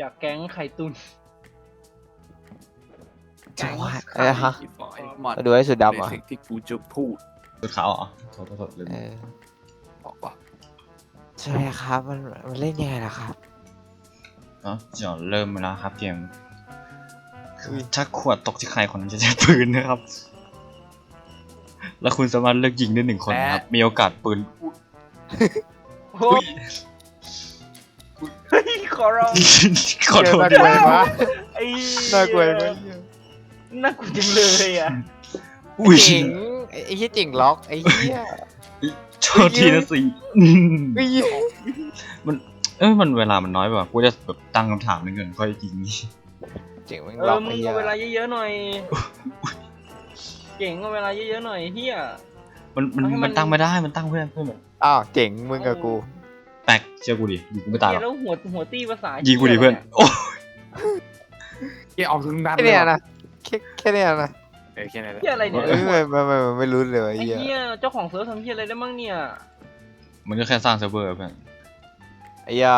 จากแก๊งไข่ตุนจังหวะเออฮะอีฝ่ายมันดูไอ้สุดดำในเหรอะสิ่งที่กูจะพูดตัวขาวเหรอโทษโทษโทษลืมเออบอกว่าใช่ไหมครับมันมันเล่นยังไงล่ะครับ เนาะจะเริ่มแล้วครับเกม คือถ้าขวดตกที่ใครคนนั้นจะได้ปืนนะครับ แล้วคุณสามารถเลือกยิงได้หนึ่งคนนะครับ มีโอกาสปืน โอ้ยเฮ้ย ขอร้องขอโทษน่ากลัววะไอ้น่ากลัวไหมน่ากลัวจังเลยอะอุ้ยเจ๋งไอ้ไอ้เหี้ยเจ๋งล็อกไอ้เหี้ยโทษทีนะสิอืมไอ้เหี้ยเอ้ยมันเวลามันน้อยไปว่ะกูจะแบบตั้งคำถามนึงก่อนค่อยยิงเจ๋งแม่งเอล็ออกมึไอ้งเหี้ยเอาเวลาเยอะๆหน่อยเก่งเอาเวลาเยอะๆหน่อยเฮีย มันมันเอาให้มัน มันตั้งไม่ได้มันตั้งเพื่อนเพื่อนแบบอ้าวเจ๋งมึงกับกู แตกเชื่อกูดิยิงกูไม่ตายหรเฮียอกแล้วหัวหัวตี้ภาษายิยิงกูดิเพื่อนโอ้เกออกถึงนัดแค่เลยเนี้ยเหรอนะแค่แค่เนี้ยนะเออแค่นั้นแหละเฮียอะไรเนี่ยเอ้ยไม่ไม่ไม่ไม่ไม่รู้เลยว่ะไอ้ไอ้เหี้ยเฮียเจ้าของเซิร์ฟทำเฮียอะไรได้มั่งเนี่ยมันก็แค่สร้างเซิร์ฟเวอร์เพื่อนไอ้เหี้ย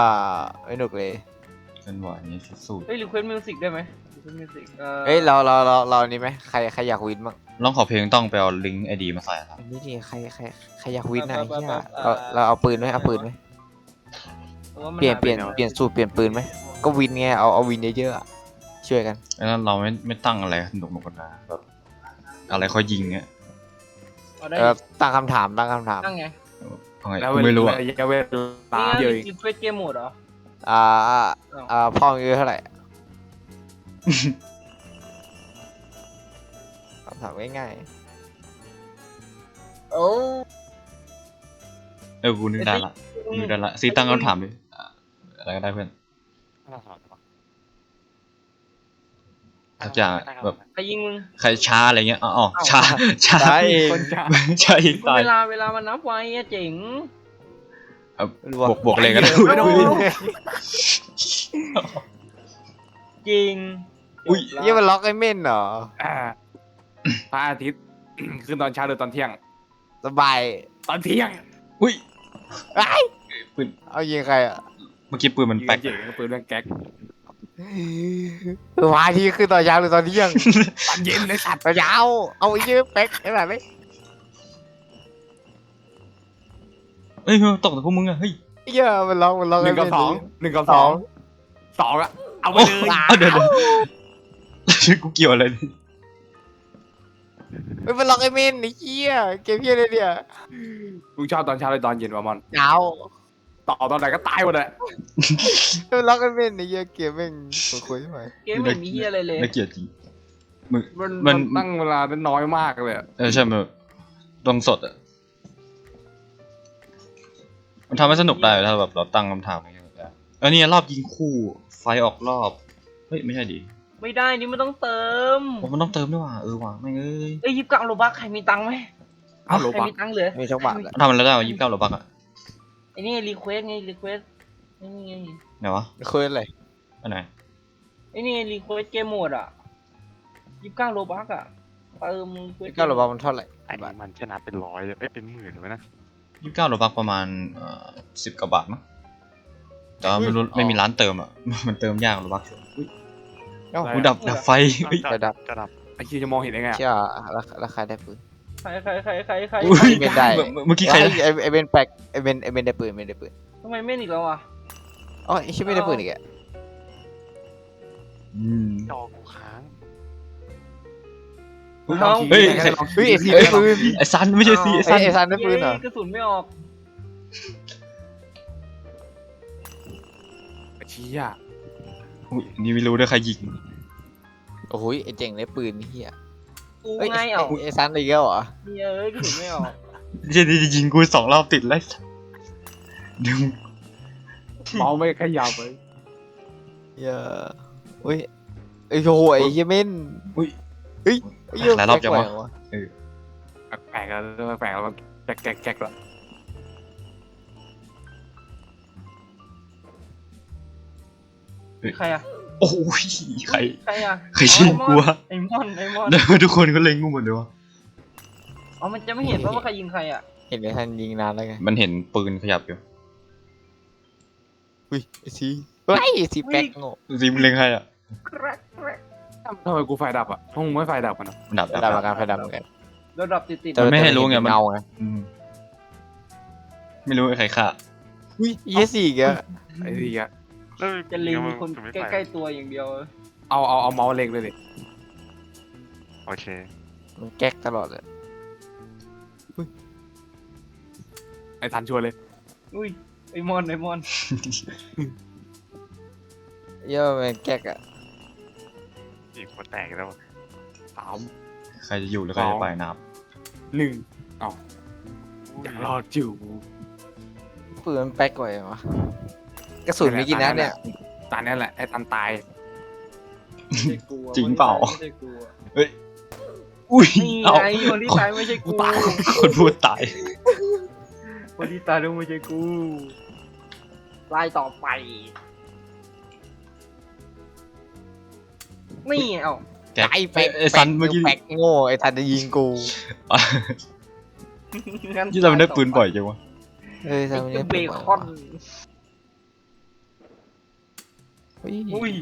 ไม่หนุกเลยเป็นบ่อยนี่สุดเฮ้ยรีเควสมิวสิกได้ไหมรีเควสมิวสิกเออเฮ้ยเราเราเราเรานี่ไหมใครใครอยากวินบ้างๆลองขอเพลงต้องไปเอาลิงก์ไอดีมาใส่ครับอันนี้ดิใครใครใครอยากวินนะไอ้เหี้ยเราเราเอาปืนไหมเอาปืนไหม ว่ามัเปลี่ยนหาเปลี่ยนเปลี่ยนสูตรเปลี่ยนปืนไหมก็วินไงเอาเอาวินเยอะๆอะช่วยกันแล้วเราไม่ไม่ตั้งอะไรสนุกๆกันนะแบบอะไรค่อยยิงเงี้ยเอาได้เออตั้งคำถามตั้งคำถามตั้งไงเอาไงแล้วกูไม่รู้อะระยะเวลานี่เดียวไงเองรีเควสเกมโหมดเหรอ อ่าอ่าพ่ออายุเท่าไหร่คำถามง่ายโอ้ เออกูนึกได้ละนึกได้ละซีตั้งคำถามดิ อะอะไรก็ได้เพื่อนทุกอย่างอะแบบใครยิงมึง ใครช้าอะไรเงี้ยอ๋ออ๋อเอ้าช้าช้าๆใช่คนจะช้าอีกตายเวลาเวลามันนับไว้อะเจ๋งเอาบวกบวกอะไรก็ได้ไม่รู้จริงอุ๊ยจบละยี่มันล็อกไอ้เม่นเหรออ่าพระอาทิตย์ ขึ้นตอนเช้าหรือตอนเที่ยง สบาย ตอนเที่ยง อุ้ยไอ้ปืนเอายิงใครอะ เมื่อกี้ปืนมันแป๊กเจ๋งปืนเรื่องแก๊กวาทีคือตอนเช้าหรือตอนเที่ยง ตอนเย็นเลยสัตว์ตอนเช้าเอาไอ้เหี้ยเป๊กไอ้แบบนี้เอ้ยตกแต่พวกมึงอะเฮ้ยไอ้เหี้ยมันล็อกมันล็อกหนึ่งกับไเม่สองหนึ่งกับสองสองอะเอาไปโอ้เลยเอาเดี๋ยวเดี๋ยวชื่อกูเกี่ยวอะไรเนี่ยเฮ้ยมันล็อกไอ้เม่นไอ้เหี้ยเกมเหี้ยเลยเนี่ยกูชอบตอนเช้าเลยตอนเย็นวะมอนเช้า ต่อตอนไหนก็ตายหมดเลยมันล็อกไอ้เม่นไอ้เหี้ยเกมแม่งคุยๆใช่ไหมเกมไม่มีเฮียอะไรเลยน่าเกลียดจริงมึงมันมัมันนตั้งเวลาได้น้อยมากเลยอะเออใช่มันตรงสดอะมันทำให้สนุกได้ถ้าแบบเราตั้งคำถามอะไรอย่างเงี้ยได้เออเนี่ยรอบยิงคู่ไฟออกรอบเฮ้ยไม่ใช่ดิไม่ได้นี่มันต้องเติมโอ้มันต้องเติมด้วยว่ะเออว่ะไม่งเอ้ยเอ้ยยิบเก้าโลบักใครมีตังค์ไหมเอาโลใครบักมีตังค์เหลือ มีช่องบาทแหละทำมันแล้วได้ยี่สิบเก้าโลบักอะไอ้นี่รีเควสไงรีเควสนี่ไงไหนวะคุยอะไรอันไหนไอ้นี่รีเควสเกมโหมดอะยิบเก้าโลบักอะเติมรีเควสเก้าหรือบาทมันเท่าไหร่ไอ้นี่มันชนะเป็นร้อยเลยเอ้ยเป็นหมื่นเลยนะยี่สิบเก้าโลบักประมาณเอ่อสิบกว่าบาทมั้งแต่ว่าไม่รู้ไม่มีร้านเติมอะ มันเติมยากโลบักอุ้ยเอ้ากูดับดับไฟเฮ้ยระดับจะดับไอ้ที่จะมองเห็นได้ไงอะเชื่อราคาราคาได้ปืน ใครใครใครใครใครอุ้ยไม่ได้ เมื่อกี้ใครไอ้ไอ้ไอ้เบนแปลกไอ้เบนไอ้เบนได้ปืนไม่ได้ปืนทำไมเม่นอีกแล้วอะอ๋อไอ้ชิไม่ได้ปืนอีกอะอืม จอกูค้างลองขี่เฮ้ยได้ไงลองเฮ้ยขี่ไอ้ได้ไอ้ไงปืนไอ้ซันไม่ใช่สิไอ้ไอ้ซันไอ้ซันได้ปืนเหรอย้กระสุนไม่ออกไอ้เชี้อะอุ๊ยนี่ไม่รู้ด้วยใครยิงโอ้โหไอ้เจ๋งได้ปืนเฮีย กูเอ้ยไงเอ้าไอ้ซันอีกแล้วเหรอเหี้ยเอ้ยกระสุนไม่ออกเจนี่ยิงกูสองรอบติดแล้วเดี๋ยวเมาไม่ขยับเลยเหี้ยอุ้ยไอ้โหไอ้เฮียเม่นอุ้ยเฮ้ยไอ้เหี้ยหลายรอบจังวะแปลกๆแปลกๆแล้วแปลกๆแล้วมันแก๊กแก๊กแก๊กแล้วใครอะ โอ้ยใคร ใครอะใครชิงกูวะ ไอ้มอนไอ้มอนแล้วทุกคนก็เล็งกูหมดเลยวะอ๋อมันจะไม่เห็นว่าว่าใครยิงใครอะเห็นไอ้ซันยิงนานแล้วไงมันเห็นปืนขยับอยู่อุ้ยไอ้ซีเฮ้ยสิแป๊กโง่ซิมงเล็งใครอะแกรกแกรกทำไมกูไฟดับอะพวกมึงไม่ไฟดับกันเหรอดับไฟดับเหมือนกันไฟดับเหมือนกันแล้วดับติดติดแต่ไม่ให้รู้ไงมันเงาไงอืมไม่รู้ใครฆ่าอุ้ยเหี้ยสี่แกไอ้ที่อะ แล้วจะลิงคนจะไม่ใกไปล้ๆตัวอย่างเดียว เอาเอาเอาเมาส์เล็กเลยดิโอเคมันแก๊กตลอดเลยไอ้ทันชัวร์เลย อุ้ยไอมอนไอมอนเหี้ยมันแก๊กอะอีกคนแตกแล้ว สาม ใครจะอยู่หรือใครจะไปนับหนึ่งเอาอย่างรอดจิ๋วปืนมันแป๊กกว่าเหรอ กระสุนไม่กี่นัดเนี่ย ตอนนี้แหละไอ้ตันตายไม่ใช่กูอะจริงเปล่าไม่ใช่กูอะอุ้ยนี่เอ้าไงคนที่ตายไม่ใช่กูคนพูดตาย คนที่ตายต้องไม่ใช่กูไล่ต่อไป นี่เอ้าแกไอ้แป๊กไอ้ซันเมื่อกี้ แป๊กโง่ไอ้ทันจะยิงกูงั้นที่เราไม่ได้ปืนบ่อยจังวะเฮ้ยไอ้ทำไมเจ้าได้เบปืนคอนเฮ้ยอุ้ย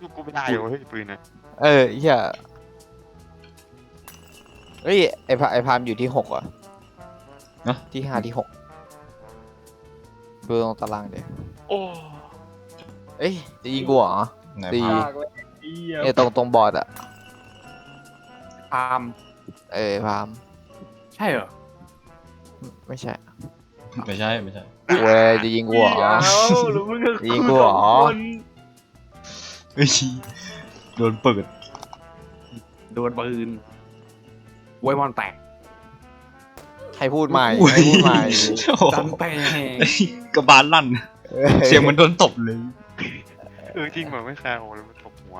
ลูกกูไม่ได้เหรอเฮ้ยปืนนะเออเหี้ยเฮ้ยไอ้พาไอ้พามอยู่ที่หกเหรอะเนอะที่ห้าที่หกดูตรงตารางเดี๋ยวโอ้เอ้ยจะยิงกูเหรอไหนดีพาปากเลยเหี้ยเนี่ยตรงตรงบอร์ดอะพามเออพามใช่เหรอไม่ใช่ ไม่ใช่ ไม่ใช่เว้ยจะยิงกูเหรอ เอ้าหรือมึงก็ยิงกูเหรอ คน เฮ้ยโดนเปิด โดนปืนไว้มอนแตกใครพูดใหม่ใครพูดใหม่โอ้โหจันแตกกระบาลลั่น เสียงเหมันโดนตบเลย เออจริงเหมือนไม่แคร์โอ้แล้วมันตบหัว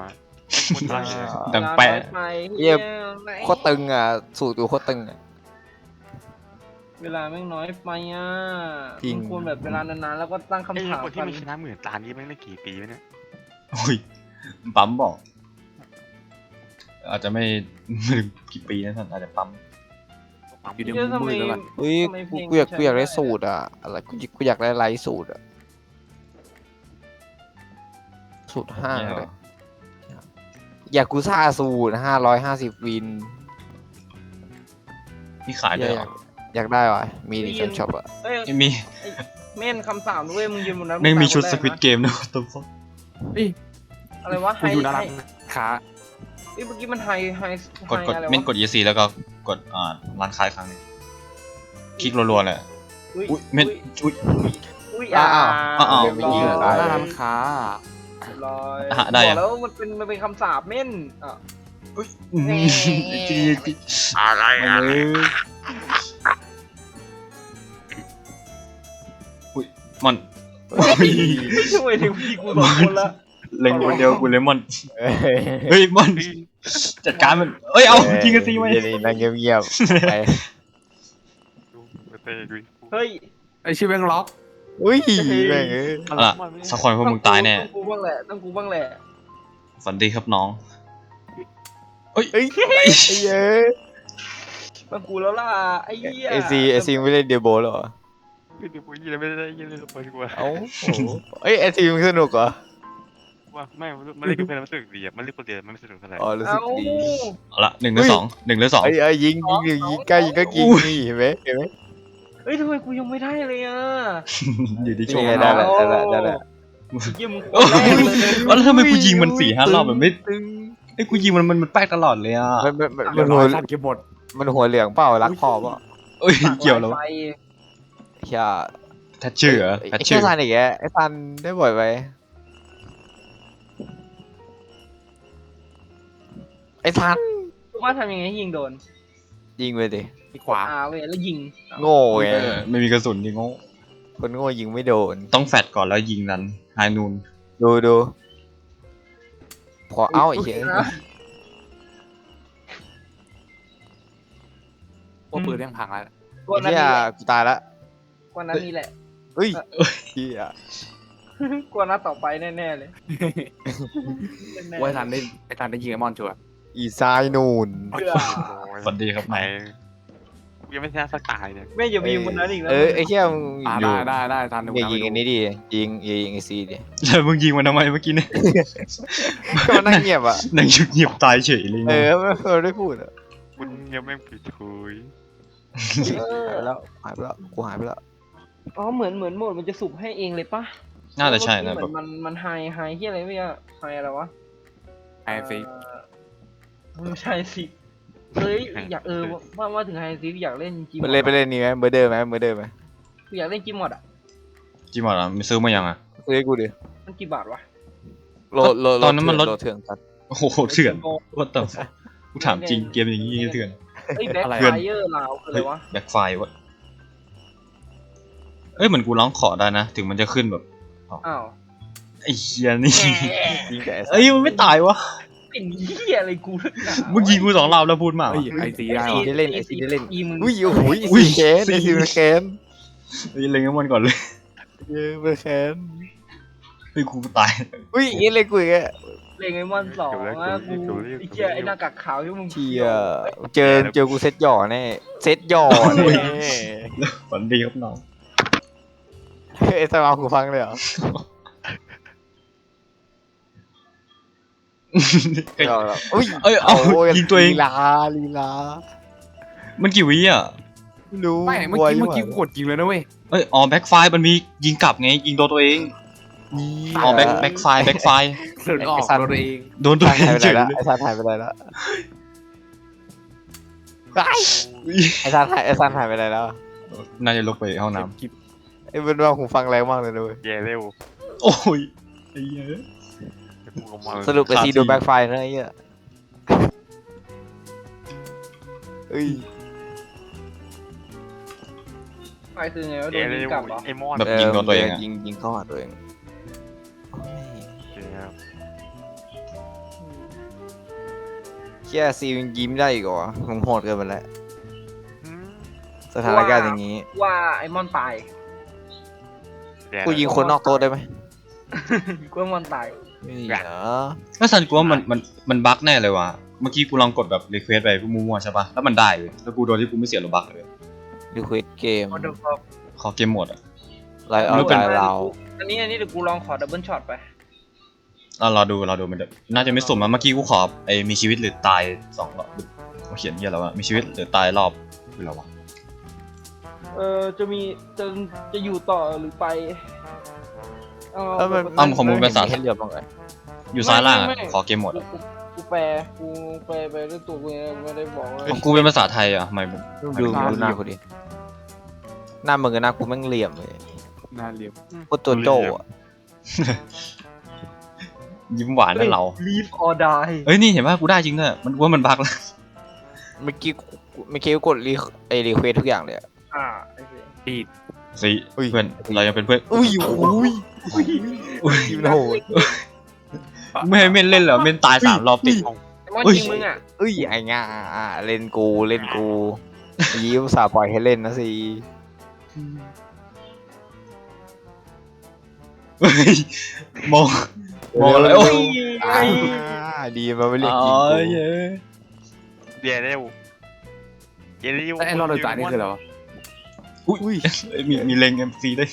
คนตายเลยดังแปะเวลาน้อยไปเหี้ยไหนโคตรตึงอะ สูตรกูโคตรตึงอะ เวลาแม่งน้อยไปอะจริงมึควรแบบเวลานานๆแล้วก็ตั้งไอ้คำถามคนที่กันมันชนะหมื่นตานี้แม่งได้กี่ปีวะเนี่ยอุ้ย ปั๊มบอก อาจจะไม่ไม่ถึงกี่ปีนะท่านอาจจะปั๊ม อยู่ในเหี้ยทำมืไมอแล้วล่ะเฮ้ยทำไมเพกูลงกูอยากมันกูอยากได้ใช้สูตรอะอะไรกูกูอยากได้ไลท์สูตรอะสูตรห้าเนี่ยเลยอยากกูซ่าสูตรห้าร้อยห้าสิบวินนี่ขายด้วยเหรออยากได้วะมีในช็อปอะเอ้ยไม่มีเม่นคำสามด้วยมึงยืนบนนั้นแม่งมีงตายชุดคนสแรกควิตนะเกมนะตัวฟอะไรวะไฮกูอยู่หน้าไฮร้านค้าเอ้ยเมื่อกี้มันไฮไฮกดกดไฮอะไรวะเม่นกด EC แล้วก็กดอ่าร้านค้าอีกครั้งหนึงคลิกรัวๆเลยอุ้ยอุ้ยเม่นอุ้ย อุ้ยอ้าอ่าวอ้าว เรียบร้อยไม่ยิงเหรอหน้าร้านค้าเรียบร้อยอะได้บอะอกแล้วมันเป็นมันเป็นคำสาปเม่นอะอืมแหม่จริงจริงอะไรๆอะไรอุ้ยมันไม่ช่วยถึงพี่กูสองคนละ เล็งคนเดียวกูเลยมันเอ้ยเฮ้ยมันจัดการมันเอ้ยเอายิงกันสิไหมเดี๋ยวนี้นั่งเงียบๆไปดูเต้ดูเฮ้ยไอ้ชื่อแบงล็อกอุ้ยแม่งเอ้ยเอาล่ะสักคนพวกมึงตายแน่ต้องกูบ้างแหละต้องกูบ้างแหละฝันดีครับน้องเอ้ยเอ้ยไอ้เย้ยต้องกูแล้วล่ะไอ้เหี้ยไอซีไอซีไม่เล่นเดียโบแล้วเหรอไม่ดูกูยี่เลยไม่ได้ยี่เลยไปดีกว่าเอ้าโอ้โหเอ้ยไอซีมึงสนุกเหรอ ว่าไม่มันเล่นกับเพื่อนมันสนุกดีอะมันเล่นคนเดียวมันไม่สนุกเท่าไหร่อ๋อรู้สึกเอ้าดี เอาละหนึ่งหรือสองหนึ่งหรือสองไอ้ไอ้ยยิงยิงยิงยิงใกล้ยิงก็ยิงนี่เห็นไหมเห็นไหมเฮ้ยทำไมกูยังไม่ได้เลยอะอยู่ที่โชนี่ว์ไงน้ได้องแล้วได้แล้วได้แล้วเยี่ยมงคโอ้นแรกยเลยแล้วทำไมกูยิงมันสี่ห้ารอบแบบไม่ตึงไอ้ยกูยิงมันมันมันแป๊กตลอดเลยอะมันมันมันเรีมัยนบร้หัอวยสัตว์เก็บหมด มันหัวเหลืองเปล่ารักพอเปล่าเอ้ยเกี่ยวแล้วไปเฮียแทชชื่อเหรอไอ้แทชไอ้ชื่แค่อซันอีกแกไอ้ซันได้บ่อยไป ไอ้ซันกูว่าทำยังไงให้ยิงโดนยิงไปดิที่ขวาอ่าเว้ยแล้วยิงโง่ไงเออไม่มีกระสุนยิงโง่คนโง่ยิงไม่โดน ต้องแฟดก่อนแล้วยิงนั้นไฮนูนดูดูพอเอ้าไอ้เหี้ยพวกปืนแม่งพังแล้วกวนไอ้นั้นเหี้ยนี่แหละกูตายละกวนนั้นนี่แหละเฮ้ยเหี้ยกวนนั้นต่อไปแน่ๆเลยแน่ๆไว้ทันได้ไอ้ทันได้ยิงไอ้มอนชัวร์ อีซายนูนเพื่อฝันดีครับไปนายกูยังไม่ชนะสักตายเลยแม่งอย่าไปยิงบนนั้นอีกนะเออไอ้เหี้ยมึงอ่าอยู่ได้ได้ได้ทันอย่ายิงอันนี้ดิยิงอย่ายิงไอซีดิแล้วมึงยิงมันทำไมเมื่อกี้เนี่ยก็มันนั่งเงียบอะนั่งเงียบๆตายเฉยเลยเององไม่ไม่ได้พูดอะคุณยังไม่ปิดคุยเออหายไปแล้วหายไปแล้วกูหายไปแล้วอ๋อเหมือนเหมือนโหมดมันจะสุ่มให้เองเลยปะน่าจะใช่นะเหแบมือบนมันมันไฮไฮที่อะไรไม่อะไฮอะไรวะไอซีเออ ไม่ใช่สิเฮ้ยอยากเออว่าว่าถึงไฮซีอยากเล่นจีมไปเล่นไปเล่นนี่ไหมเบอร์เดอร์ไหมเบอร์เดอร์ไหมอยากเล่นจีมอดอะจิมอดอะมีซื้อมายังอะซื้อให้กูดิมันกี่บาทวะโลโลโลตอนนั้นมันลดโลเถื่อนตัด โอ้โหเถื่อนว่าแต่กูถามจริงเกมอย่างนี้เถื่อนเฮ้ยแบ็คอะไร ไฟเออร์ลาวคืออะไรวะแบ็คไฟวะเอ้ยเหมือนกูร้องขอได้นะ ถึงมันจะขึ้นแบบอ้าวไอ้เหี้ยนี่ยิงแต่ไอ้สัตว์เอ้ยมันไม่ตายวะ เป็นเหี้ยอะไรกูนักหนามึงยิงกูสองรอบแล้วพูดมากเฮ้ยไอซีได้ไอวะซีได้เล่นไอซีได้เล่น อีมึงอุ้ยโอ้โหอุ้อุ้ยยแกนไอซีมันแกนเฮ้ยเล็งให้มันก่อนเลยเยอะมันแกนเฮ้ยกูตายอุ้ยอีเล่นกูอีกอะเลงไอ้มอนสองอะกูไอ้เหี้ยไอ้หน้ากากขาวที่มึงเชียเจอเจอกูเซตหย่อแน่เซตหย่อแน่ฝันดีครับน้องไอ้สมากูฟังเลยเหรอ หย่อแล้วอุ้ยเอ้ยเอาโอ้ยิงตัวเองลีลาลีลามันกี่วิอะไม่รู้ไม่เมื่อกี้เมื่อกี้กูกดยิงเลยนะเว้ยเอ้ยอ๋อแบ็คไฟมันมียิงกลับไงยิงโดนตัวเองนี่อ๋อแบ็คแบ็คไฟแบ็คไฟเดินออกโดนตัวเองโดนตัวถ่ายเองไปเฉได้ยแล้วเลยไอ้ซานถ่ายไปได้แล้วไอ้ซานถ่ายไอ้ซานถ่ายไปได้แล้วน่าจะลกไปห้องน้คลิปไอ้เป็นว่าหูฟังแรงมากเลยด้วยแย่เร็วำโอ้ยไอ้เหี้ยเดี๋ยวกูก็มา สรุปไอขาดซีทีโดนแบ็คไฟนะไอ้เหี้ยเอ้ยไฟคือไงว่าโดแย่นเร็ยิงวกลับเหรอไอ้มอนแบบยิงโดนตัวเองอะ ยิงยิงเข้าหาตัวเองโอ้ยแย่เชี่ยซีมันยิ้มได้อีกเหรอมึงโหดเกินไปแล้วอืมสถานการณ์อย่างนี้ ว่าไอ้มอนตายแย่กูยิงคนนอกโต๊ะได้ไหม กูว่ามอนตายไม่เหรอก็สันกูว่ามันมันมันบั๊กแน่เลยว่ะ เมื่อกี้กูลองกดแบบรีเควสไปกูมั่วๆใช่ปะแล้วมันได้เลยแล้วกูโดนที่กูไม่เสียโลบักเลย รีเควสเกม What the fuck ขอเกมหมดอะ ไลออไม่นเป็นไลเรา อันนี้อันนี้เดี๋ยวกูลองขอดับเบิลช็อตไปเรารอดูเราดูมันเดี๋ยวน่าจะไม่สุ่มนะเมื่อกี้กูขอไอ้มีชีวิตหรือตายสองรอบเขาเขียนเหี้ยแล้วว่ามีชีวิตหรือตายรอบคืออะไรวะ เออจะมีจะจะอยู่ต่อหรือไป เออเออมันอ้าวของมึงเป็นภาษาให้เลือกบ้างไงอยู่ซ้ายล่างอะไม่ไม่ ขอเกมหมดกูอะกูกูแปลกูแปลไปด้วยตัวกูเองไม่ได้บอกว่าของกูเป็นภาษาไทยอะทำไมมึงดูดูหน้ากูดิหน้ามึงกับหน้ากูแม่งเหลี่ยมเลยน่าเรียบโคตรตัวโจ้อะยิ้มหวานนั่นเราลีฟออร์ดายเอ้ยนี่เห็นป่ะกูได้จริงด้วยมันกูว่ามันบั๊กแล้วเมื่อกี้กูเมื่อกี้กูกดรีไอรีเควสทุกอย่างเลยอะอ่าไอ้เหี้ยตีด สิอุ้ย เพื่อนเรายังเป็นเพื่อนอุ้ยอุ้ยอุ้ยมันโหดไม่ให้เม่นเล่นเหรอเม่นตายสามรอบติดไอ้มอนอุ้ยจริงมึงอะเอ้ยไอ้ง่าอะเล่นกูเล่นกูยิ้มสาห์ปล่อยให้เล่นนะสิเฮ้ยมอง มองอะไรโอ้ย อ่าดีมาไม่เรียกอ๋ยิองกูเย้แย่เร็วแย่เร็วไอ้รอบโดนจ่ายนี่คืออะไรวะ อุ้ยเอ้ยมีมีเล็งเอ็มซีด้วย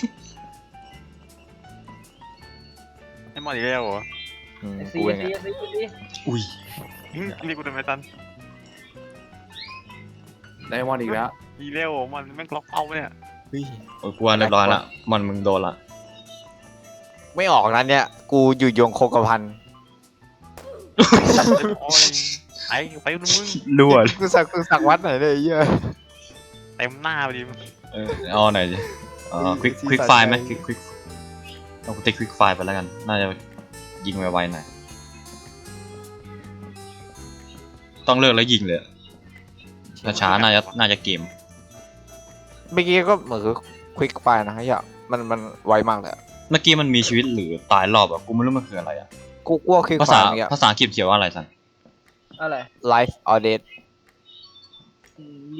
ไอ้มอนอีกแล้วเหรออืมไอ้ซีกูเองซีอะซีซีอุ้ยหึนี่กูโดนไม่ตันไดมอนด์อีกแล้ว อีเร็วมันแม่งล็อกเป้าเนี่ยเฮ้ยโอ้ยกูว่าเรียบร้อยละมันมึงโดนละไม่ออกนะเนี่ย กูอยู่ยงโคกระพันโอ้ยไอ้ไปมึงรั่วกูสักกูสักวัดไหนเลยไอ้เหี้ยเต็มหน้าไปดิ เออเอาหน่อยดิอ๋อควิกซีควิกสะไฟล์ไหมใจควิกควิกเอาติดควิกไฟล์ไปแล้วกัน น่าจะยิงไวๆหน่อย ต้องเลิกแล้วยิงเลยอะถ้าช้าน่าจะน่าจะเกม เมื่อกี้ก็เหมือนควิกไฟนะไอ้เหี้ยมันมันไวมากเลยอะเมื่อกี้มันมีชีวิตหรือตายรอบอะกูไม่รู้มันคืออะไรอะกูกลัวควิกภาไฟษาเนี่ยภาษาอังกฤษเขียนว่าอะไรสันอะไร life or death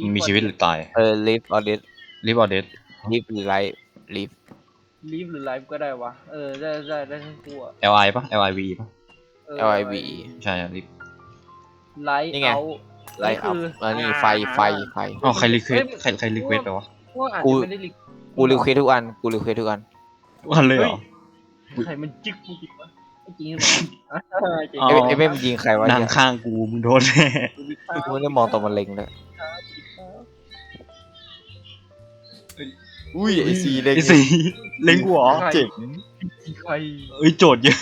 มันมีชีวิตหรือตาย เออ live or death live or dead live หรือ life live ลีฟหรือไลฟ์ก็ได้วะ เออ ได้ได้ได้ทั้งคู่อะ L I ปะ L I V ปะเออ L I V ใช่ live ไลฟ์นี่ไง เอา ไลท์อัพนี่คือแล้วนี่อ่าไฟไฟไฟ อ๋อใครรีเควสใครใครรีเควสไปวะว่าอาจกู จะไม่ได้ลิกกูรีเควสทุกอันกูรีเควสทุกอันวันเลยเหรอ ใครมันจิกกูจิกวะไม่จริงหรอจริงอ๋อ เอ้ยเอ้ยไม่ยิงใครวะนั่งเนี่ยข้างกูมึงโดนแน่กูไม่ได้มองตรงมันเล็งเลย อุ้ยไอซีเล็งไอ้สีเล็งกูเหรอเจ๋งใครเอ้ยโจทย์เยอะ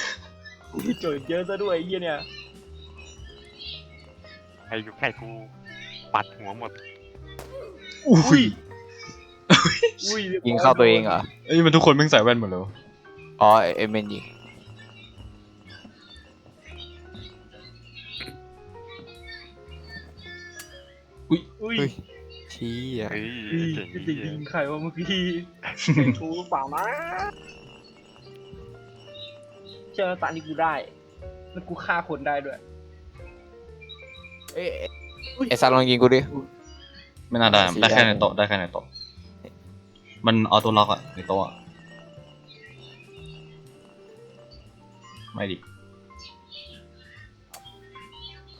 โจทย์เยอะซะด้วยไอ้เหี้ยเนี่ยใครอยู่ใกล้กูปัดหัวหมด อุ้ยอุ้ยยิงเข้าตัวเองเหรอเอ้ยมันทุกคนแม่งใส่แว่นหมดเลยวะอ๋อไอ้เอเมนยิงอุ้ยเฮ้ย ชี้อะเฮ้ยอุ้ยเก่งจะดียิงใครวะเมื่อกี้เป็นทูหรือเปล่านะเชื่อตานี่กูได้ แล้วกูฆ่าคนได้ด้วย เอ้ยไอซันลองยิงกูดิ ไม่น่าได้สีได้แค่แดงในโต๊ะได้แค่ในโต๊ะมันออโต้ล็อกอะในโต๊ะอะไม่ดิ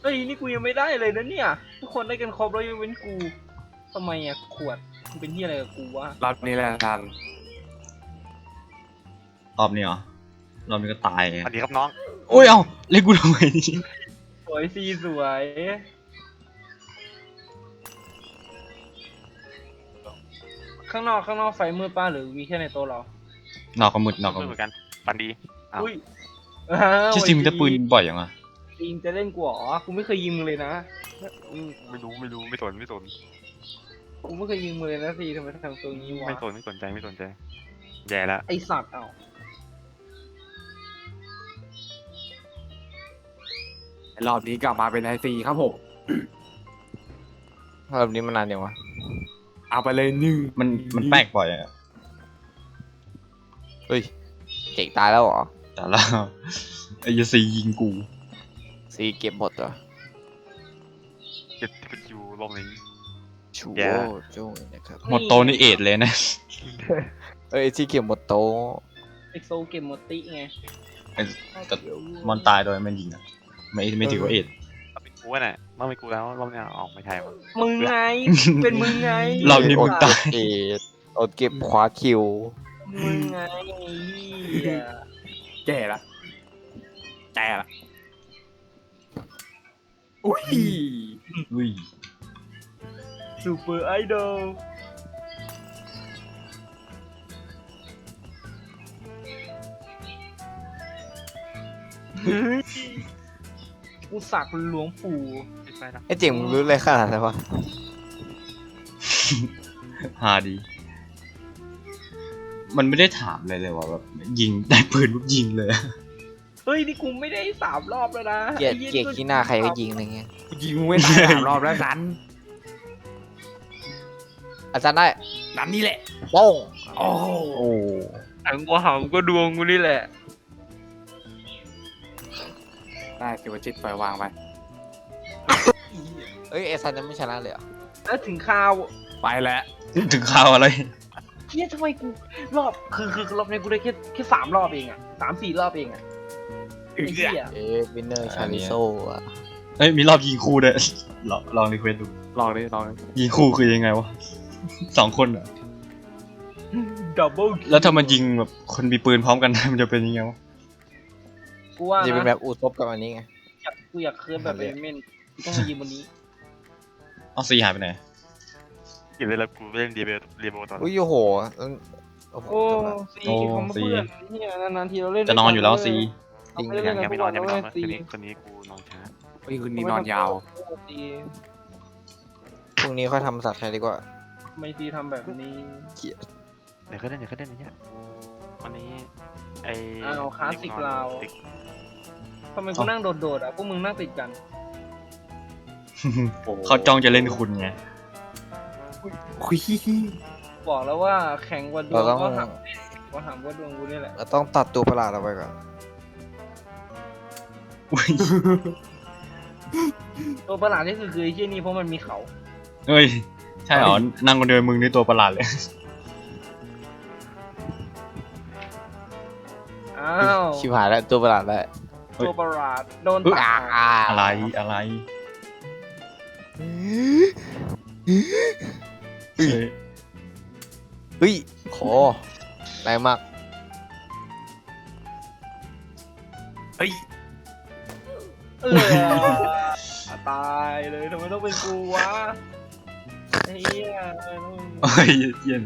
เฮ้ยนี่กูยังไม่ได้เลยนะเนี่ย ทุกคนได้กันครบแล้วยังเว้นกู ทำไมอะขวดมึงเป็นที่อะไรกับกูวะรอบนี้แหละทันรอบนี้เหรอรอบนี้ก็ตายไงสวัสดีครับน้อง โอ้ย เอ้าเล่นกูทำไมนี่สวยซีสวยข้างนอกข้างนอกไฟมืดป้าหรือมีแค่ในโต๊ะเรานอกก็มืดนอกก็เหมืมืดอนกันปันดี อ้าว อุ้ยอ้าวที่ซิมจะปืนบ่อยอย่างอะซิมจะเล่นกูเหรอกูไม่เคยยิงมึงเลยนะอืมไม่รู้ไม่รู้ไม่สนไม่สน กูไม่เคยยิงมึงเลยนะซีทำไมทำตัวนี้วะไม่สนไม่สนใจไม่สนใจ แย่ละไอสัตว์เอ้ารอบนี้กลับมาเป็นไอซีครับผมรอบนี้มันนานยังวะเอาไปเลยหนึ่งมันมันแปลกบ่อยอะเฮ้ยเจ๋งตายแล้วเหรอแต่ละไอ้ยาซียิงกูซีเก็บหมดเหรอเจ็ดที่เป็นคิวลงนี้ ชูแย่โอ้โจ้นะครับหมดโตะนี่เอ็ดเลยนะ เอ้ยซีเก็บหมดโต๊ะไอโซเกมโมติไงไอ้แต่มอนตายโดยมันยิงอะไม่ไม่ถือว่าเอ็ดต้องเป็นกูอะน่ะต้องเป็นกูแล้วรอบเนี้ยออกไม่ใช่วะมึงไง เป็นมึงไงรอบนี้มึงตายเอ็ดอดเก็บขวาคิว มึงไงไอ้เหี้ยแก่ละแก่ละอุ้ยอุ้ย ซูเปอร์ไอดอลกูสักหลวงปู่ไม่ใช่นะไอ้เจ๋งมึงรู้อะไรขนาดนั้นวะฮาดี มันไม่ได้ถามเลยเลยว่าแบบยิงได้ปืนปุ๊บยิงเลยอะเฮ้ย นี่กูไม่ได้สามรอบแล้วนะเกลียดไอ้หี้เกลียดขี้หน้าใครก็ยิงอะไรเงี้ยกูยิงมึงไม่ตายสามรอบแล้วนัน อาจารย์ได้นันนี่แหละโป้งโอ้โหโอ้อังกว่าหำก็ดวงกูนี่แหละ ได้สิวจิตปล่อยวางไปเอ้ยไอซันยังไม่ชนะเลยเหรอแล้วถึงข่าวไปแล้วถึงข่าวอะไรเฮียทำไมกูรอบคือคือคือรอบนี้กูได้แค่แค่สามรอบเองอะสามสี่รอบเองอะไอ้เหี้ยเอ๊ะวินเนอร์ชาริโซอะเอ้ยมีรอบยิงคู่ด้วยลองลองรีเควสดูลองดิลองดิยิงคู่คือยังไงวะ สองคนเหรอ ดับเบิลแล้วถ้ามันยิงแบบคนมีปืนพร้อมกันมันจะเป็นยังไงวะกูว่าจะเป็นแบนะบอูซบกับอันนี้ไง อยากกูอยากเคลื่อนแบบเบนเมนกูต้องมายิงบนนี้เอาซีหายไปไหนกินเลยแล้วกูเล่นเดียเบลเดียเบลตอนอุ้ยโอ้โหแล้วโอ้โหโอ้จบละ ซีโอ้เขามาซีเพื่อนเนี่ยนานๆทีเราเล่นจะนอนอยู่แล้วซีเราไม่ได้ยัเล่งนยังกัไม่นนทุอกนวัยังนไม่นแล้อนวคืนซีนี้คืนนี้กูนอนช้าเฮ้ยคืนนี้นอนยาวซีพรุ่งนี้ค่อยทำสัตว์ใครดีกว่า ไม่ซีทำแบบนี้ เดี๋ยวก็เล่นเดี๋ยวก็เล่นอย่างเงี้ยวันนี้ไอ้อ้าวคลาสสิกเราติ๊กทำไมกูนั่งโดดๆอะพวกมึงนั่งติดกันเขาจ้องจะเล่นคุณไงคุยบอกแล้วว่าแข่งกว่าดวเรางต้องก็หักก็หักว่าดวงกูนี่แหละเราต้องตัดตัวประหลาดเอาไปก่อนอุ้ยตัวประหลาดนี่คือคือไอ้เชี่ยนี่เพราะมันมีเขา เฮ้ยใช่เหรอ นั่งคนเดียวมึงนี่ตัวประหลาดเลย อ้าวชิบหายแล้วตัวประหลาดแล้วเฮ้ยตัวประหลาดโดนอุ๊ยตัอ่าดอ่าอะไรอะไรเฮ้ยโหแรงมากเฮ้ยเออตายเลยทำไมต้องเป็นกูวะ ไอ้เหี้ยเออโอ้ยเย็น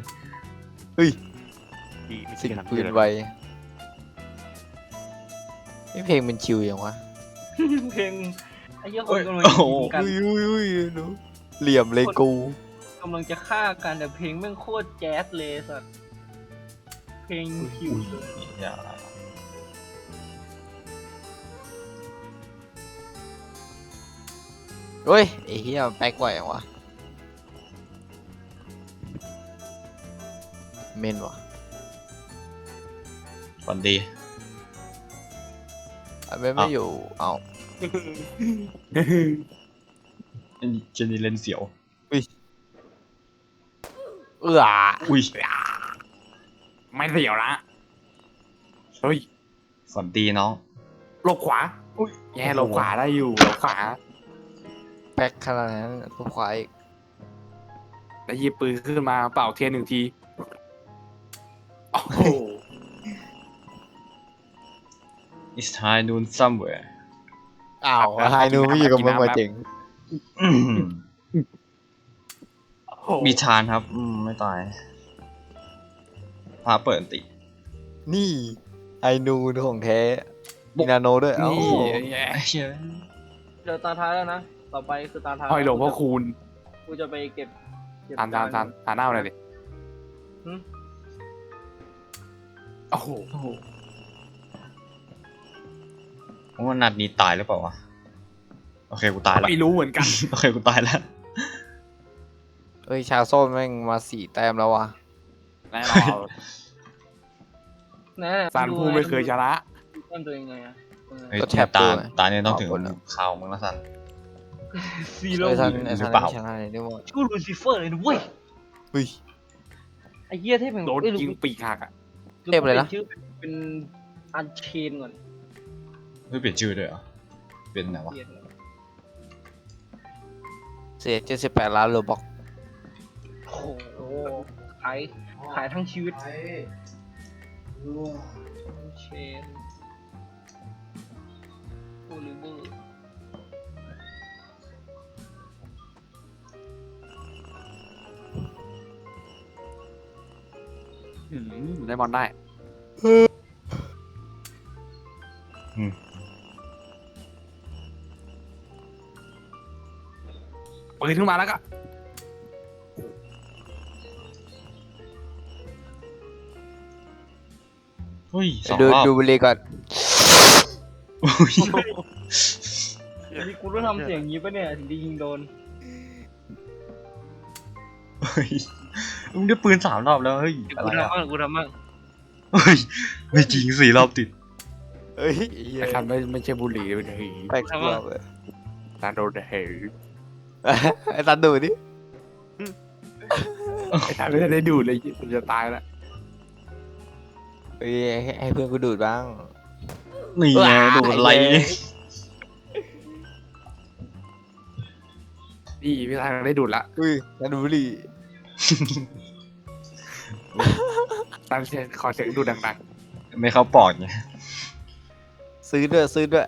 ดีไม่สิ่งใช่ปืนไวนี่เพลงมันชิวอย่างวะเพลงไอ้เหี้ยคนกำลังยิงกันอุ้ยอุ้ยอุ้ยดูเหลี่ยมเลยกูกำลังจะฆ่ากันแต่เพลงแม่งโคตรแจ๊สเลยสัสเพลงคิวเลยอย่าเฮ้ยไอ้เหี้ยมันแป๊กไวอย่างวะ เมนวะฝันดีอันเมนไม่อยู่ เอาเจนนี่เล่นเสียว เอื้ออุ้ยไม่เสียวนะเฮ้ยฝันดีน้อง หลบขวาอุ้ยแย่หลบขวาได้อยู่หลบขวาแป๊กขนาดนั้นตัวควายอีก แล้วหยิบปืนขึ้นมาเป่าเทียนหนึ่งที โอ้โห It's high noon somewhere อ้าวไฮนูไม่อยู่กับมึงมาเจ๋งอืมโอ้โหมีชานครับ อืม ไม่ตายพาเปิดอันติ นี่ไฮนูของแท้มีนาโนด้วยเอ้านี่แย่ไอ้เชี่ยเดี๋ยวตาท้ายแล้วนะ ต่อไปคือตาท้ายห้อยหลวงพ่อคูณกูจะไปเก็บเก็บทานทานทานทานหน้าอะไรดิหึ โอ้โหว่านัดนี้ตายหรือเปล่าวะ โอเคกูตายแล้ว ไม่รู้เหมือนกัน โอเคกูตายแล้ว เอ้ยชาโซ่แม่งมาสี่แต้มแล้ววะแน่นอนแน่ซานผู้ไม่เคยชนะดูแต้มตัวเองไงอะเฮ้ยก็แท็บตาตัวตาเนี่ยต้องถึงขอบคุณนะข่าวมึงแล้วสันซีโร่ไอ้ทันหรือไอ้ทันเปล่าชนะเลยด้วยว่ากูลูซิเฟอร์เลยนะเว้ยเฮ้ยไอ้เหี้ยเทพแห่งโดนอ้ยิงปีกหักอะลู เทพอะไรนะปชื่อเป็นอันเชนก่อนเฮ้ยเปลี่ยนชื่อด้วยเหรอเป็นไหนวะ เปลี่ยนเสียเจ็ดสิบแปดล้านโลบอกโอ้โหขายขายทั้งชีวิตเชนโอลิเวอร์ อืมได้บอลได้อืมปืนขึ้นมาแล้วก็เฮ้ยสองดูรอบดูบุรีก่อนอุ้ยอันนี้กูต้องทำเสียงอย่างนี้ปะเนี่ยถึงจะยิงโดน เฮ้ย มึงได้ปืนสามรอบแล้ว เฮ้ยอะกูไรทำอะมั่งกูทำมั่งเฮ้ยไม่จริงสี่รอบติด เอ้ยเหี้ยไอ้คันไม่ไม่ใช่บุหรี่เป็นหีแปลกตัวเลยตาโดนเหยไอ้ตันดูดิไอ้คันไม่ได้ดูดเลยมันจะตายแล้วเอ้ยให้ให้เพื่อนกูดูดบ้าง นี่ไงว้าย ดูอะไรนี่พี่ทางได้ดูดละอุ้ยตันดูบุรี ตามเสียงขอเสียงดูดดังไม่เข้าปอดไงซื้อด้วยซื้อด้วย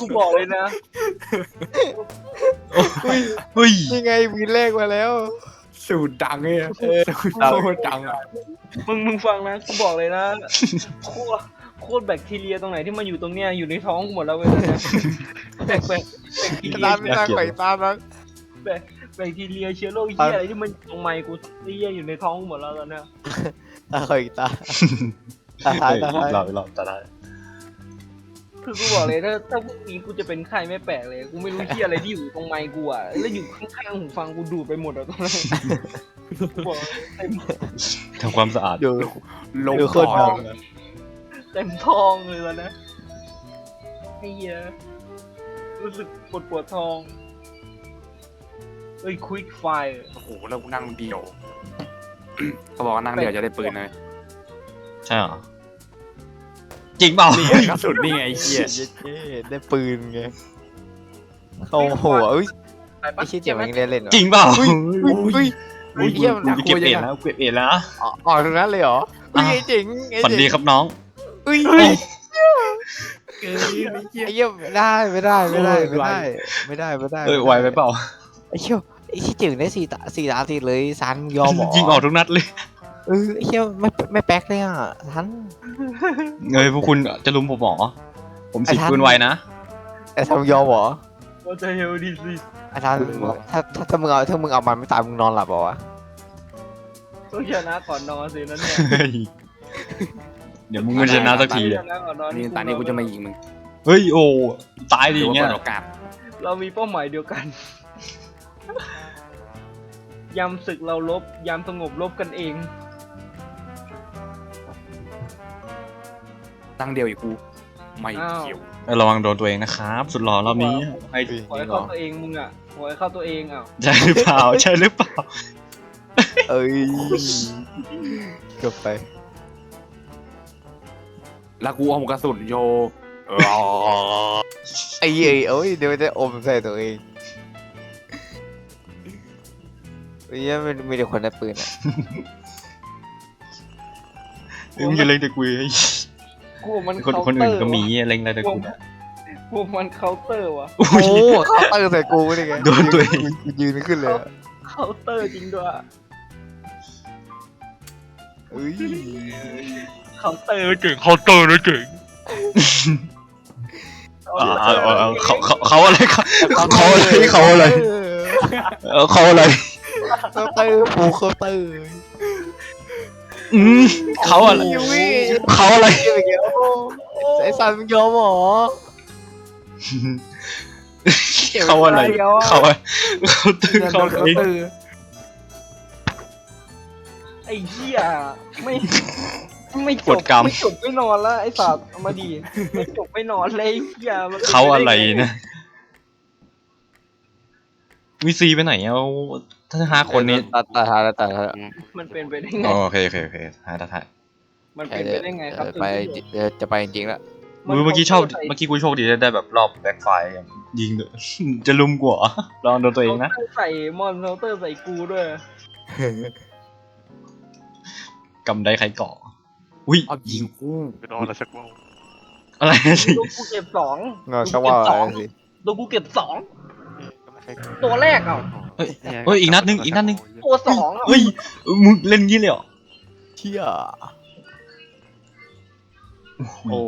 กูบอกเลยนะอุ้ยเฮ้ยนี่ไงมีเลขมาแล้วๆสูดดังเลยอะสูดโคตรดังอะมึงมึงฟังนะกูบอกเลยนะโคตรโค ตรแบคทีเรียตรงไหนที่มาอยู่ตรงเนี้ยอยู่ในท้องกูหมดแล้วเว้ยตอนเนี้ยแบคแบคแบคทีเรียตามไม่ตามไปตามนั้นแบคแบคทีเรียเชื้อโรคเหี้ยอะไรที่มันอยู่ตรงไมค์กูเหี้ยอยู่ในท้องกูหมดแล้วตอนเนี้ยตาคอยตาตาท้ายตาท้ายเราเราตาได้คือกูบอกเลยถ้าถ้าพรุ่งนี้กูจะเป็นไข้ไม่แปลกเลยกูไม่รู้ที่อะไรที่อยู่ตรงไมค์กูอะแล้วอยู่ข้างๆหูฟังกูดูดไปหมดอะตรงนั้นบอกเลยเต็มทำความสะอาดดูลงดูโคตรก่อดันง เต็มท้องเลยแล้วนะไอ้เหี้ยรู้สึกปวดปวดท้อง เอ้ยควิกไฟโอ้โหแล้วกูนั่งเดี่ยว เขาบอกว่านั่งเดี่ยวจะได้ปืนเลยใช่เหรอ จริงเปล่านี่ไงกระสุนนี่ไงไอ้เหี้ยเย้ได้ปืนไงโอ้โหเอ้ยไปปะไอ้ชี้เจ๋งมันได้เล่นเหรอจริงเปล่าอุ้ยอุ้ยอุ้ยเหี้ยมันน่ากูกลัเก็วบจัเอ็งนอะแล้วเก็บเอ็นแล้วนะอ๋ออ๋อตรงนั้นเลยเหรออุ้ยไอ้เจ๋งไอ้ฝันเจ๋ง ดีครับน้อง อุ้ยเอ้ยไอ้เหี้ยไอ้เหี้ยไม่ได้ไม่ได้ไม่ได้ไม่ได้ไม่ได้ไม่ได้เอ้ยไหวไปเปล่าไอ้เหี้ยไอ้ชี้เจ๋งได้สี่ตาสี่ตาติดเลยซันยอมเหรอยิงออกทุกนัดเลยเออไอ้เหี้ยไม่ไม่แป๊กเลยอะซันเอ้ยพวกคุณจะลุมผมเหรอผมสิบไอ้ทันปืนไวนะไอ้ซันยอมเหรอว่าจะเฮลดีสิไอ้ซันถ้าถ้าถ้ามึงเอาถ้ามึงเอามันไม่ตายมึงนอนหลับเหรอวะต้องชนะก่อนนอนสินั่นเนี่ย เฮ้ยเดี๋ยวมึงมันชนะสักทีชอะนะก่อนนอนนี่ตอนนี้กูจะมายิงมึงเฮ้ยโอ้ตายดิถืออย่างว่าเงี้ยเปิดโอกาสเรามีเป้าหมายเดียวกันยามศึกเราลบยามสงบลบกันเอง ตั้งเดียวอีกกูไม่อ้าว เกี่ยวเออระวังโดนตัวเองนะครับ สุดหล่อรอบนี้ให้หัวให้เข้าตัวเองมึงอะหัวให้เข้าตัวเองอะใช่หรือเปล่าใช่หรือเปล่า เอ้ยเกือบไป แล้วกูเอาหัวกระสุนโยไอ้เอ้ยเอ้ยเดี๋ยวจะอมใส่ตัวเองไอ้เหี้ยมันมีแต่คนได้ปืนอะเอ้ยมึงอย่าเล่นแต่กูไอ้กูว่ามันคนเคาน์คนเตออื่นร์ก็มีว่ะเล่นอะไรแต่กูนะกูว่ามันเคาน์เตอร์ว่ะโอ้โหเขาเตอร์ใส่กูนี่ไงโดนตัวเองกูยืนไม่ขึ้นเลยอะเคาน์เตอร์จริงด้วยเอ้ย เคาน์เตอร์เก่งเคาน์เตอร์นะเก่งอ่าเอาเอาเอาเขาเขาเขาอะไรเขาเขาอะไรเขาอะไรเออเขาอะไรเคาน์เตอร์ฟูเคาน์เตอร์อืมเขาอะไรยูวี่เขาอะไรเกี่ยวกับเกี่ยวไอ้สันมึงยอมเหรอเขาอะไรเขาอะไรเขาตื้อเขาเองไอ้เหี้ยไม่ ไม่จกบดกรรม ไม่จบไม่นอนแล้วไอ้สัตว์เอามาดีไม่จบไม่นอนเลยไอ้เหี้ยมันป็นเขาอะไรปด้งนะวีซีไปไหนอะถ้าห้าคนนี้ตัดตัดตัดตัดตัดมันเป็นไปได้ไง อ๋อโอเคโอเคโอเคหาตาถ่ายมันเป็นไปได้ไงครับไปเดี๋ยวจะไปจริงๆแล้วเมื่อกี้โชคเมื่อกี้กูโชคดีได้ได้แบบรอบแบ็คไฟยิงด้วย จะลุมกว่าลองโดนตัวเองนะเคาน์ตร์ใส่มอนเคาน์เตอร์ใส่กูด้วยกำได้ใครเกาะ อุ้ยเอายิงกูไปนอนแล้วสักวันอะไรสิตัวกูเก็บสองงอก็ว่าอะไรสิตัวกูเก็บสองก็ไม่ใช่ตัวแรกอะเฮ้ยเฮ้ยอีกนัดนึงอีกนัดนึงตัวสองอะเฮ้ยมึงเล่นงี้เลยเหรอเชี่ยโอ้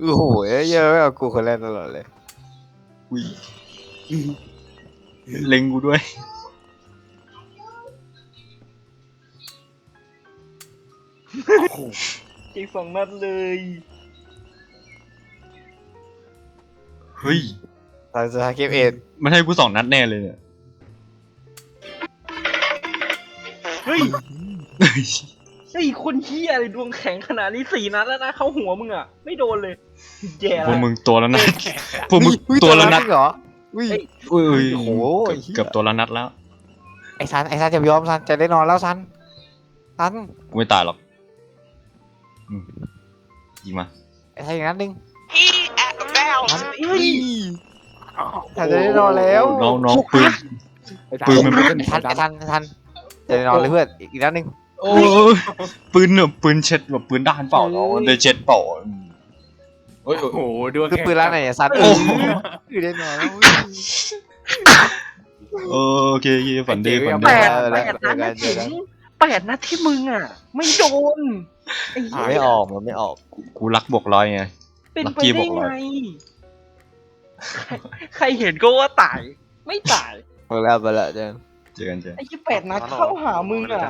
โอ้โหเยอะไม่เอากูคนแรกตลอดเลยอุ้ยเล็งกูด้วย อีกสองนัดเลย เฮ้ย ตอนสุดท้ายเกมเอ็ดมันให้กูสองนัดแน่เลยเนี่ย เฮ้ยเฮ้ยเฮ้ยคนเฮียอะไรดวงแข็งขนาดนี้สี่นัดแล้วนะ เข้าหัวมึงอะ ไม่โดนเลย แย่พวกละ มึงตัวละนัด พวกมึงอุ้ยตัวละนัดเหรออุ้ย อุ้ยอุ้ยโอ้โหเกือบเกือบตัวละนัดแล้ว ไอ้ซันไอ้ซันจะยอมซันจะได้นอนแล้วซันซัน กูไม่ตายหรอกอืม ยิงมาไอ้ซันอย่างนั้นนึงซันเฮ้ยซันจะได้นอนแล้วน้องน้องปืนปืนมันไอ้ซันไอ้ซันไอ้ซันจะได้นอนเลยเพื่อนอีกนัดนึงโอ้ยปืนเนี่ยปืนเช็ดแบบปืนด้านเปล่าเนาะเลยเช็ดเปล่าอืมเฮ้ยโอ้โหดูคือปืนร้านไหนอะซันโอ้โหคือได้นอนแล้วเออโอเคโอเคฝันดีฝันแปดีดเออแปแล้วดนัดเจอกันถึงแปดนัดที่มึงอะ ไม่โดนไอ้เหี้ยไม่ออกมันไม่ออก กูรักบวกร้อยไง เป็นไปลัคกี้บได้อกร้ไงอยใครใครเห็นก็ว่าตาย ไม่ตาย ไปแล้วไปแล้วเจอเจอกันเจอกันไอ้ที่แปดนัดเข้าหามึงอะ